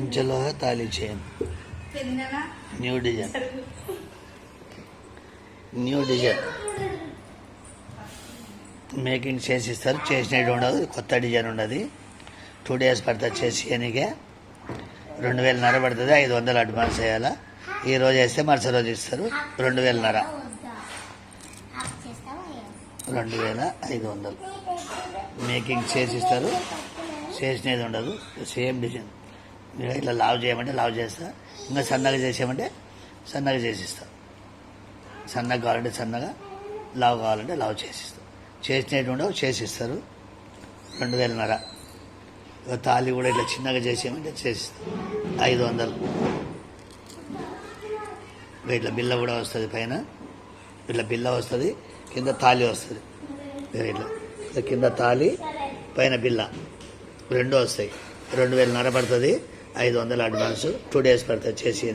పంచలోహ తాళి చైన్ పెరిగినా new design new design making చేసి ఇస్తారు. చేసినట్టు ఉండదు. కొత్త డిజైన్ ఉండదు టూ డేస్ పడుతుంది చేసి ఎనికే రెండు వేలన్నర పడుతుంది. ఐదు వందలు అడ్వాన్స్ వేయాలా. ఈ రోజు వేస్తే మరుసటి రోజు ఇస్తారు. రెండు వేలన్నర. రెండు వేల ఐదు వందలు. మేకింగ్ చేసి ఇస్తారు. చేసినది ఉండదు. సేమ్ డిజైన్ ఇట్లా లావ్ చేయమంటే లావ్ చేస్తా. ఇంకా సన్నగా చేసేయమంటే సన్నగా చేసిస్తా. సన్నగా కావాలంటే సన్నగా లావ్ కావాలంటే లావ్ చేసిస్తాం. చేసినట్టు చేసిస్తారు. రెండు వేలన్నర. తాళి కూడా ఇట్లా చిన్నగా చేసేయమంటే చేసిస్తాం. ఐదు వందలు. ఇట్లా బిల్ల కూడా వస్తుంది పైన. ఇట్లా బిల్ల వస్తుంది కింద తాళి వస్తుంది. ఇట్లా ఇట్లా కింద తాళి పైన బిల్ల. రెండు వస్తాయి. రెండు వేలన్నర పడుతుంది. ఐదు వందలు అడ్వాన్స్ టూ డేస్ పడుతుంది చేసి